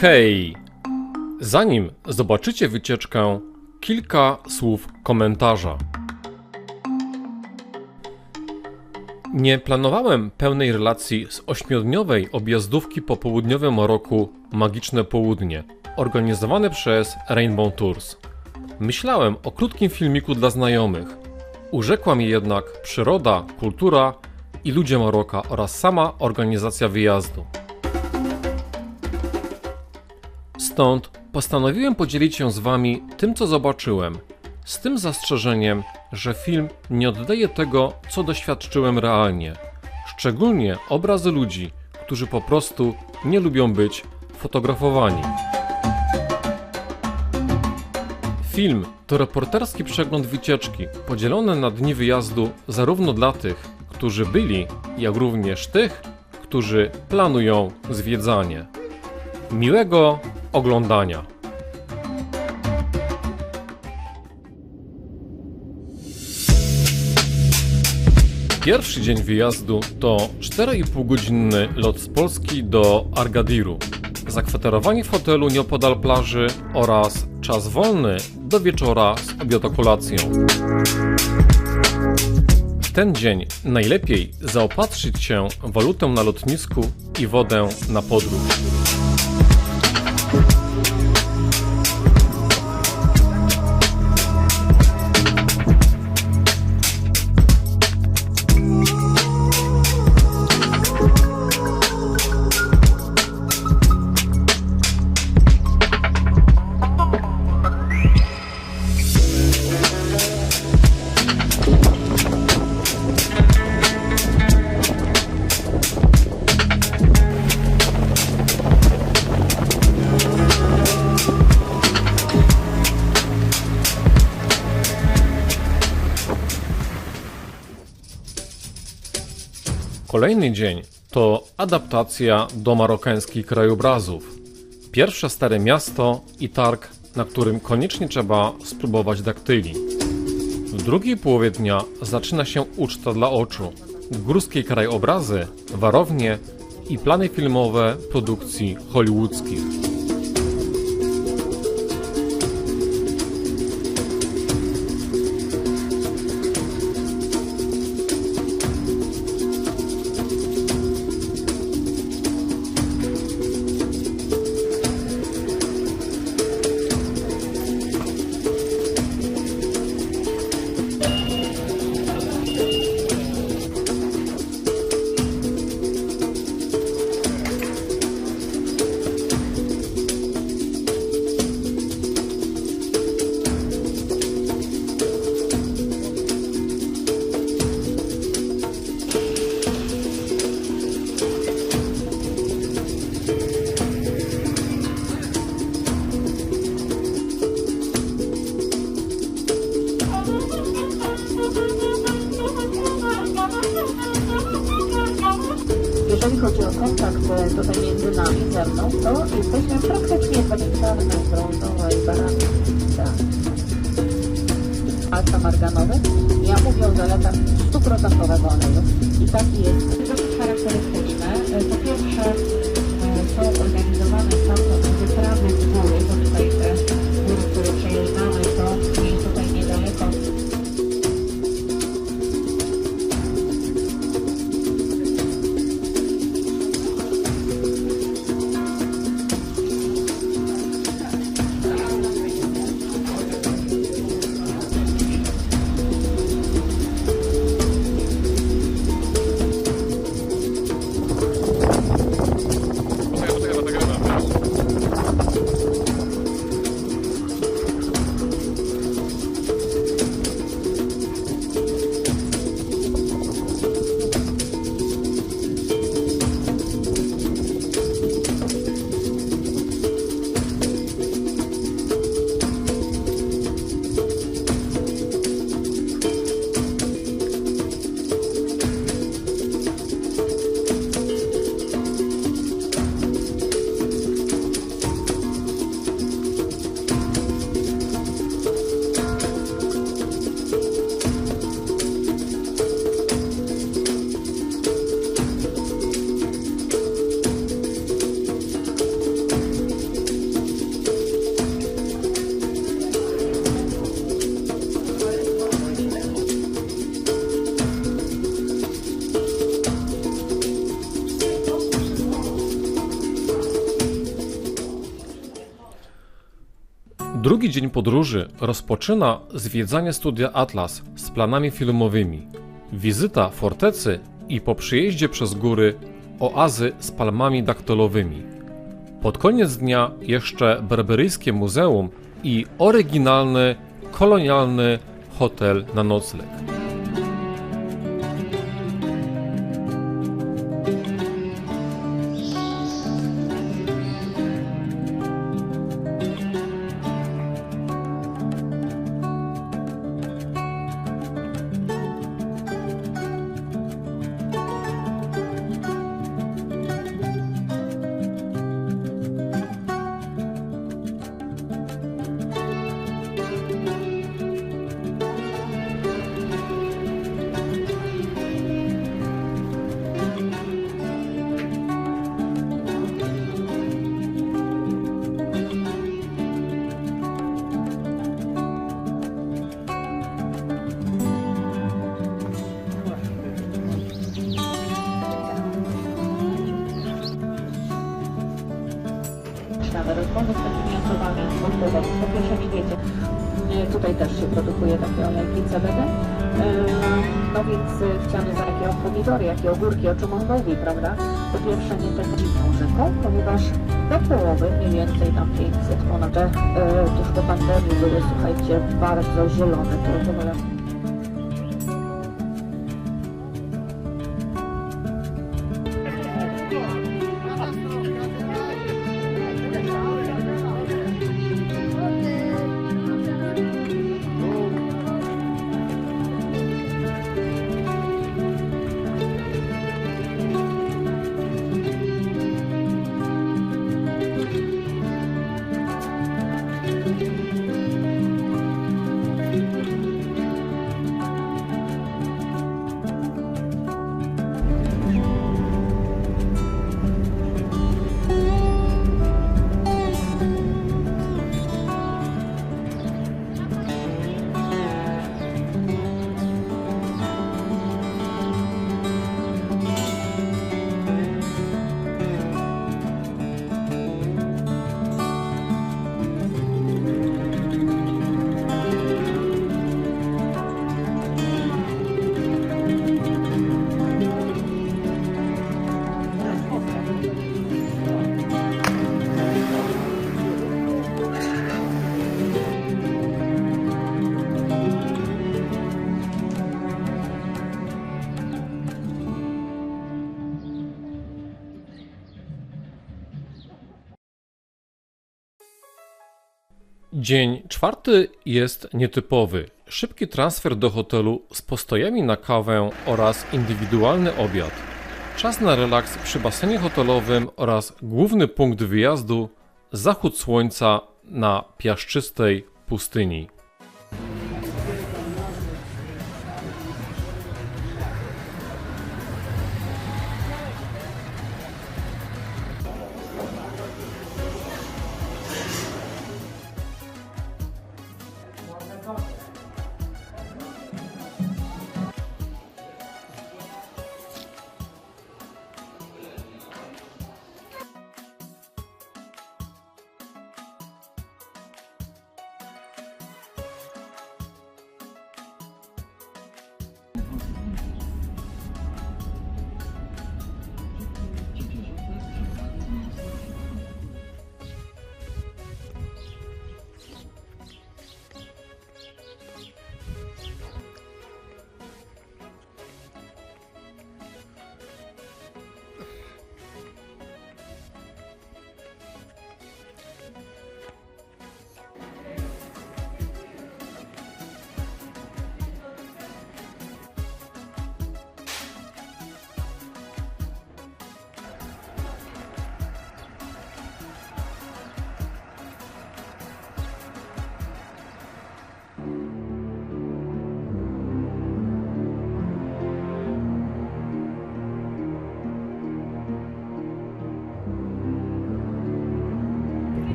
Hej! Zanim zobaczycie wycieczkę, kilka słów komentarza. Nie planowałem pełnej relacji z ośmiodniowej objazdówki po południowym Maroku Magiczne Południe, organizowane przez Rainbow Tours. Myślałem o krótkim filmiku dla znajomych. Urzekła mnie jednak przyroda, kultura i ludzie Maroka oraz sama organizacja wyjazdu. Stąd postanowiłem podzielić się z Wami tym, co zobaczyłem, z tym zastrzeżeniem, że film nie oddaje tego, co doświadczyłem realnie, szczególnie obrazy ludzi, którzy po prostu nie lubią być fotografowani. Film to reporterski przegląd wycieczki, podzielony na dni wyjazdu zarówno dla tych, którzy byli, jak również tych, którzy planują zwiedzanie. Miłego oglądania. Pierwszy dzień wyjazdu to 4,5 godzinny lot z Polski do Argadiru, zakwaterowanie w hotelu nieopodal plaży oraz czas wolny do wieczora z obiadokolacją. W ten dzień najlepiej zaopatrzyć się w walutę na lotnisku i wodę na podróż. Kolejny dzień to adaptacja do marokańskich krajobrazów. Pierwsze stare miasto i targ, na którym koniecznie trzeba spróbować daktyli. W drugiej połowie dnia zaczyna się uczta dla oczu. Górskie krajobrazy, warownie i plany filmowe produkcji hollywoodzkich. Zapisane brązowej barany. Tak. Alfa marganowy. Ja mówię o zaletach 100% oleju. I taki jest dosyć charakterystyczny. E, Po pierwsze Drugi dzień podróży rozpoczyna zwiedzanie studia Atlas z planami filmowymi, wizyta fortecy i po przyjeździe przez góry oazy z palmami daktylowym. Pod koniec dnia jeszcze berberyjskie muzeum i oryginalny, kolonialny hotel na nocleg. Po pierwsze nie wiecie, e, tutaj też się produkuje takie olejki CBD. E, No więc e, chciano za jakie pomidory, jakie ogórki, o czym on mówi, prawda? Po pierwsze nie tak dziwną rzeką, ponieważ do połowy, mniej więcej tam 500 ponad, tuż po pandemii były, słuchajcie, bardzo zielone, to w ogóle Dzień czwarty jest nietypowy. Szybki transfer do hotelu z postojami na kawę oraz indywidualny obiad. Czas na relaks przy basenie hotelowym oraz główny punkt wyjazdu zachód słońca na piaszczystej pustyni.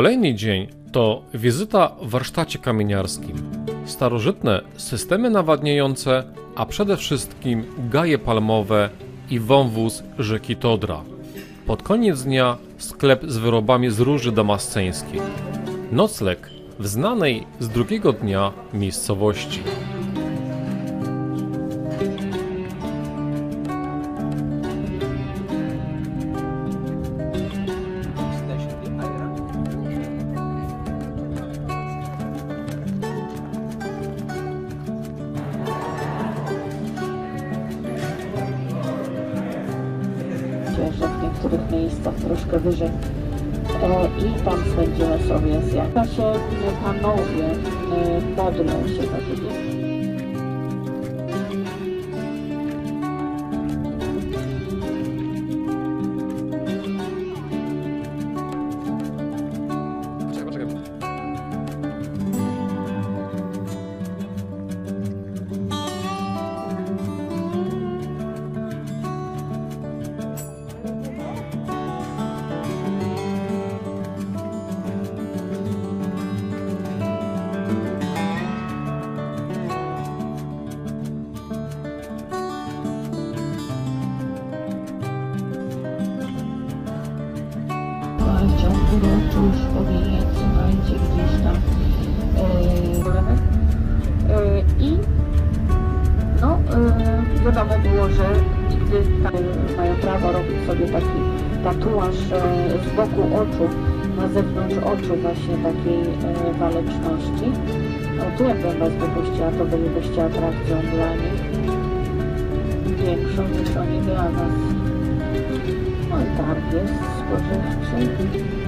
Kolejny dzień to wizyta w warsztacie kamieniarskim. Starożytne systemy nawadniające, a przede wszystkim gaje palmowe i wąwóz rzeki Todra. Pod koniec dnia sklep z wyrobami z róży damasceńskiej. Nocleg w znanej z drugiego dnia miejscowości. Sobie zjazd. To się e, panowie e, modlą się za to. w było, że nigdy mają prawo robić sobie taki tatuaż e, z boku oczu, na zewnątrz oczu właśnie takiej e, waleczności. Tu jakbym was wypuściła, to bylibyście atrakcją dla nich. Większą niż oni dla nas. No i targ jest spożywczy.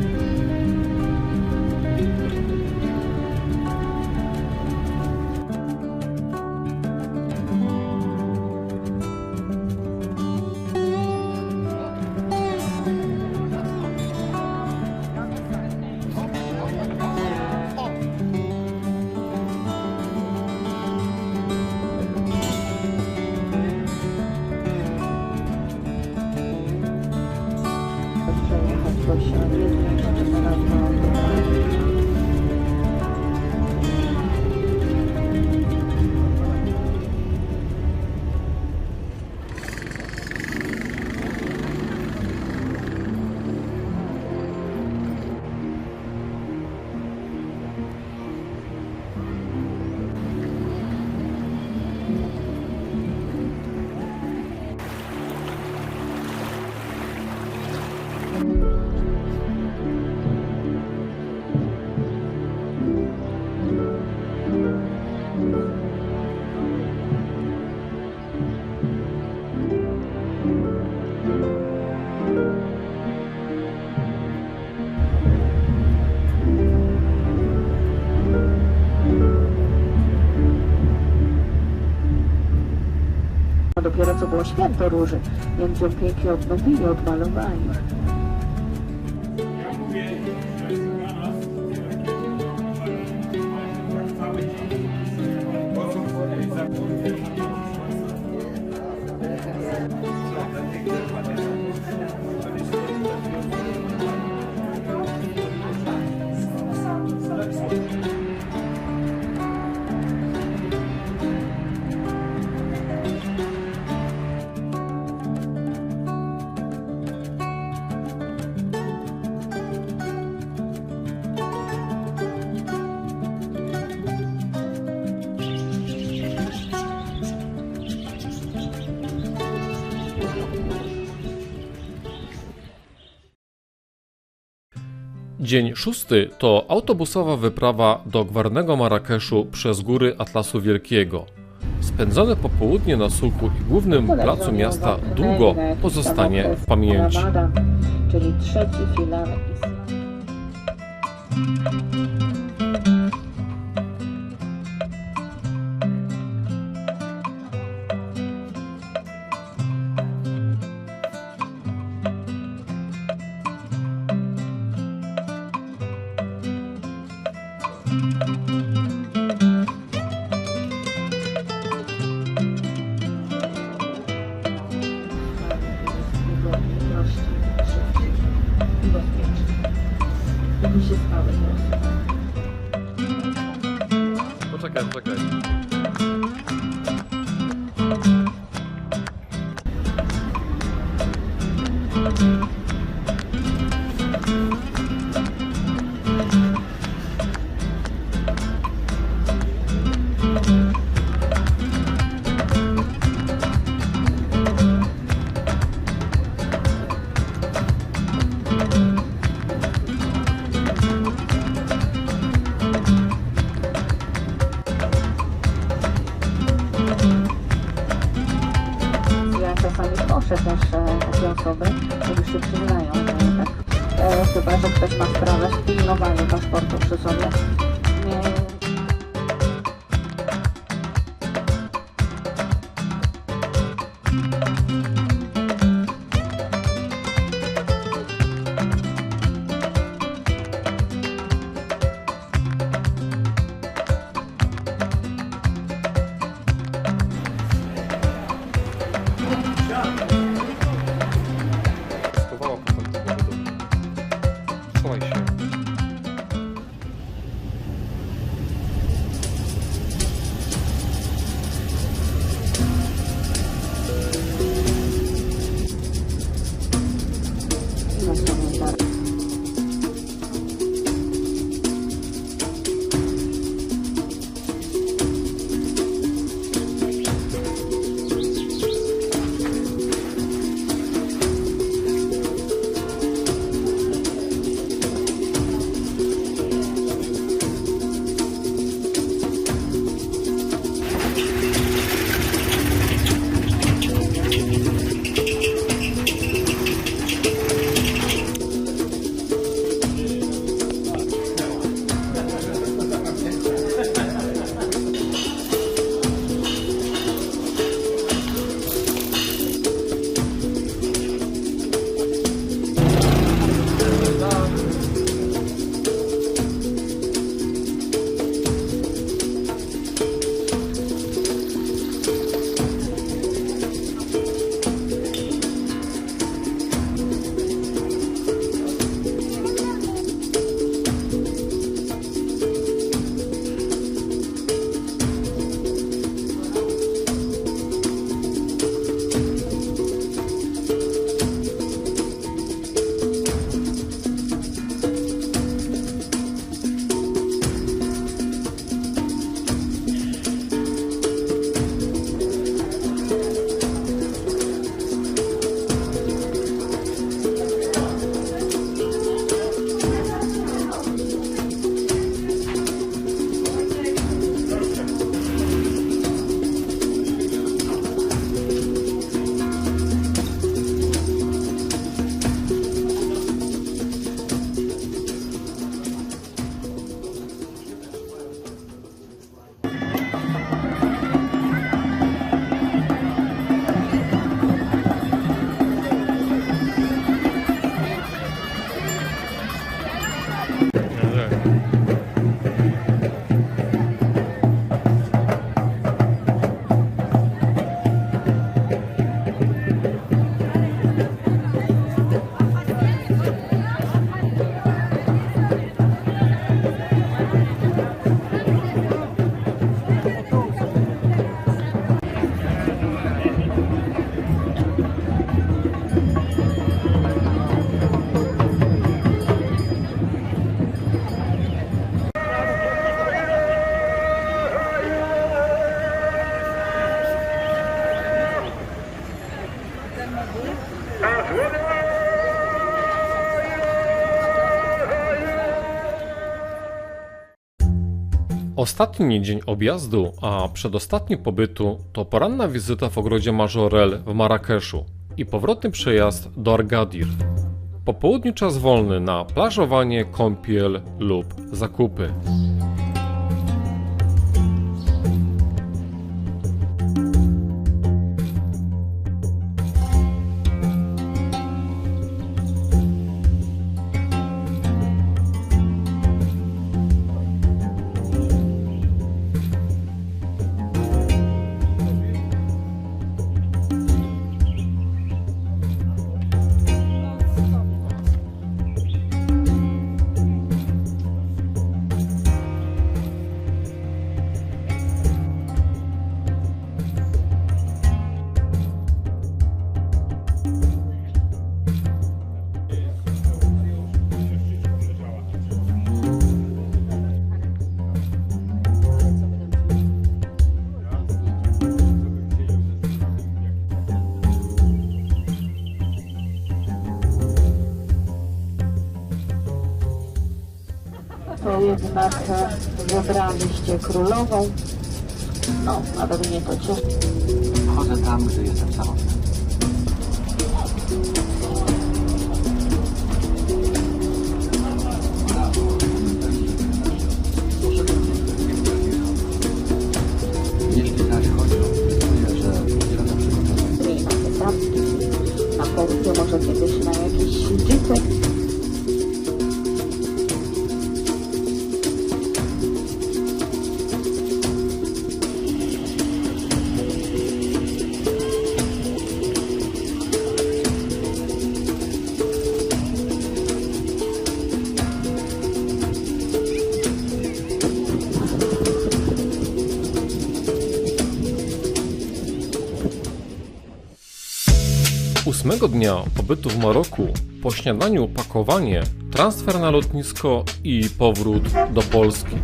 Było święto róży, więc ją pięknie odnowili, odmalowali. Dzień szósty to autobusowa wyprawa do gwarnego Marrakeszu przez góry Atlasu Wielkiego. Spędzone popołudnie na suku i głównym placu miasta długo pozostanie w pamięci. Czyli trzeci filar. Ostatni dzień objazdu, a przedostatni pobytu to poranna wizyta w ogrodzie Majorel w Marrakeszu i powrotny przejazd do Argadir. Po południu czas wolny na plażowanie, kąpiel lub zakupy. Jednak e, wybraliście królową. No, nawet mnie to cieszy. Chodzę tam, gdy jestem samotny. Jeśli chodzi czuję, że. Nie. Na może kiedyś na jakiś Ósmego dnia pobytu w Maroku, po śniadaniu pakowanie, transfer na lotnisko i powrót do Polski.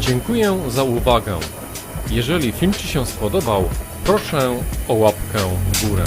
Dziękuję za uwagę. Jeżeli film Ci się spodobał, proszę o łapkę w górę.